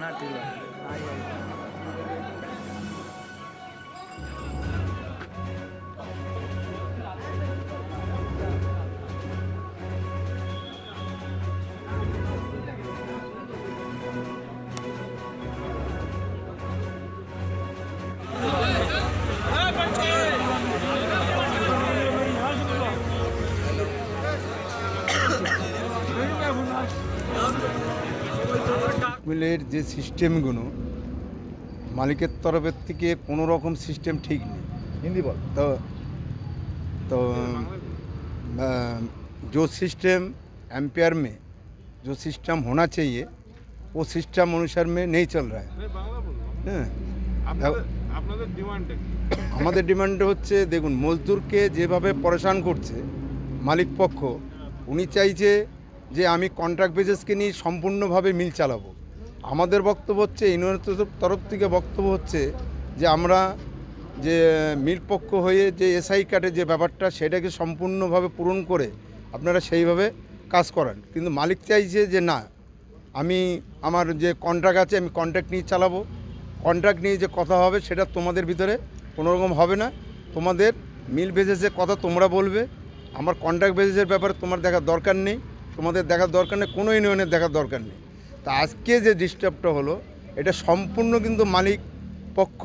not too late. Not yet. মিলের যে সিস্টেমগুলো মালিকের তরফের থেকে কোনো রকম সিস্টেম ঠিক নেই हिंदी बोल तो तो अ, जो सिस्टम एम्पायर में जो सिस्टम होना चाहिए वो सिस्टम अनुसार में नहीं चल रहा है হ্যাঁ আপনাদের আপনাদের ডিমান্ডটা কি আমাদের ডিমান্ড হচ্ছে দেখুন মজদুরকে যেভাবে পরেশান করছে মালিক পক্ষ উনি চাইছে যে আমি কন্ট্রাক্ট বেসিসকে নিয়ে সম্পূর্ণভাবে মিল চালাবো আমাদের বক্তব্য হচ্ছে ইউনিয়নের তরফ- থেকে বক্তব্য হচ্ছে যে আমরা যে মিল পক্ষ হয়ে যে এসআই কার্ডের যে ব্যাপারটা সেটাকে সম্পূর্ণভাবে পূরণ করে আপনারা সেইভাবে কাজ করান। কিন্তু মালিক চাইছে যে না, আমি আমার যে কন্ট্রাক্ট আছে আমি কন্ট্রাক্ট নিয়ে চালাবো। কন্ট্রাক্ট নিয়ে যে কথা হবে সেটা তোমাদের ভিতরে কোনো রকম হবে না। তোমাদের মিল বেসিসের কথা তোমরা বলবে। আমার কন্ট্রাক্ট বেসিসের ব্যাপারে তোমার দেখার দরকার নেই। তোমাদের দেখার দরকার নেই, কোনো ইউনিয়নের দেখার দরকার নেই। তা আজকে যে ডিস্টার্বটা হলো, এটা সম্পূর্ণ কিন্তু মালিক পক্ষ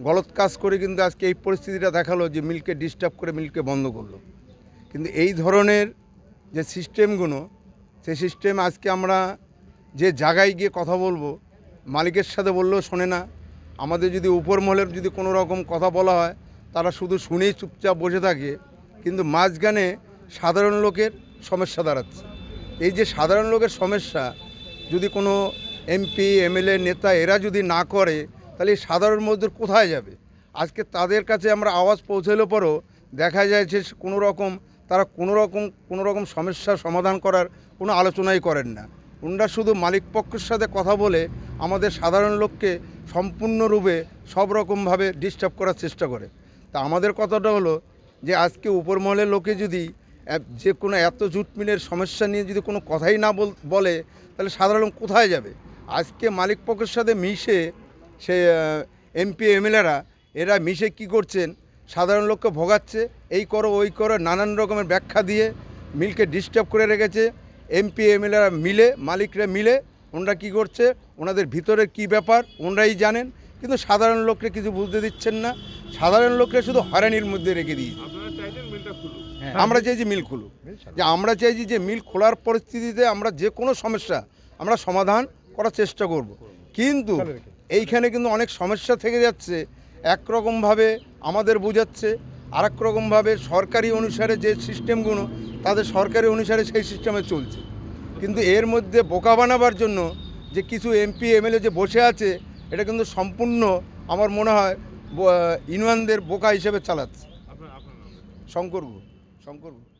গলত কাজ করে কিন্তু আজকে এই পরিস্থিতিটা দেখাল যে মিলকে ডিস্টার্ব করে মিলকে বন্ধ করল। কিন্তু এই ধরনের যে সিস্টেমগুলো সেই সিস্টেম আজকে আমরা যে জায়গায় গিয়ে কথা বলব, মালিকের সাথে বললেও শোনে না। আমাদের যদি উপর মহলের যদি কোনো রকম কথা বলা হয়, তারা শুধু শুনেই চুপচাপ বসে থাকে, কিন্তু মাঝখানে সাধারণ লোকের সমস্যা দাঁড়াচ্ছে। এই যে সাধারণ লোকের সমস্যা যদি কোনো এমপি, এমএলএ, নেতা এরা যদি না করে, তাহলে সাধারণ মজদুর কোথায় যাবে? আজকে তাদের কাছে আমরা আওয়াজ পৌঁছালো পরও দেখা যায় যে কোনো রকম, তারা কোনো রকম কোনো রকম সমস্যার সমাধান করার কোনো আলোচনাই করেন না। ওনারা শুধু মালিক পক্ষের সাথে কথা বলে আমাদের সাধারণ লোককে সম্পূর্ণরূপে সব রকমভাবে ডিস্টার্ব করার চেষ্টা করে। তা আমাদের কথাটা হলো যে, আজকে উপর মহলের লোকে যদি যে কোনো এত জুট মিলের সমস্যা নিয়ে যদি কোনো কথাই না বল- তাহলে সাধারণ কোথায় যাবে? আজকে মালিক পক্ষের সাথে মিশে সে এমপি, এমএলএরা, এরা মিশে কি করছেন? সাধারণ লোককে ভোগাচ্ছে, এই করো, ওই করো, নানান রকমের ব্যাখ্যা দিয়ে মিলকে ডিস্টার্ব করে রেখেছে। এমপি, এমএলএরা মিলে, মালিকরা মিলে, ওনারা কি করছে? ওনাদের ভিতরে কি ব্যাপার? ওনারাই জানেন, কিন্তু সাধারণ লোককে কিছু বুঝতে দিচ্ছেন না। সাধারণ লোককে শুধু হয়রানির মধ্যে রেখে দিয়েছে। খুলুন আমরা চাইছি মিল খুলুক। যে আমরা চাইছি যে মিল খোলার পরিস্থিতিতে আমরা যে কোনো সমস্যা আমরা সমাধান করার চেষ্টা করব। কিন্তু এইখানে কিন্তু অনেক সমস্যা থেকে যাচ্ছে। একরকমভাবে আমাদের বোঝাচ্ছে আর রকমভাবে সরকারি অনুসারে যে সিস্টেমগুলো তাদের সরকারি অনুসারে সেই সিস্টেমে চলছে। কিন্তু এর মধ্যে বোকা বানাবার জন্য যে কিছু এমপি এমএলএ যে বসে আছে এটা কিন্তু সম্পূর্ণ আমার মনে হয় ব- ইউনিয়নদের বোকা হিসেবে চালাচ্ছে। আপনার আপনার শঙ্কর শঙ্কর গুহ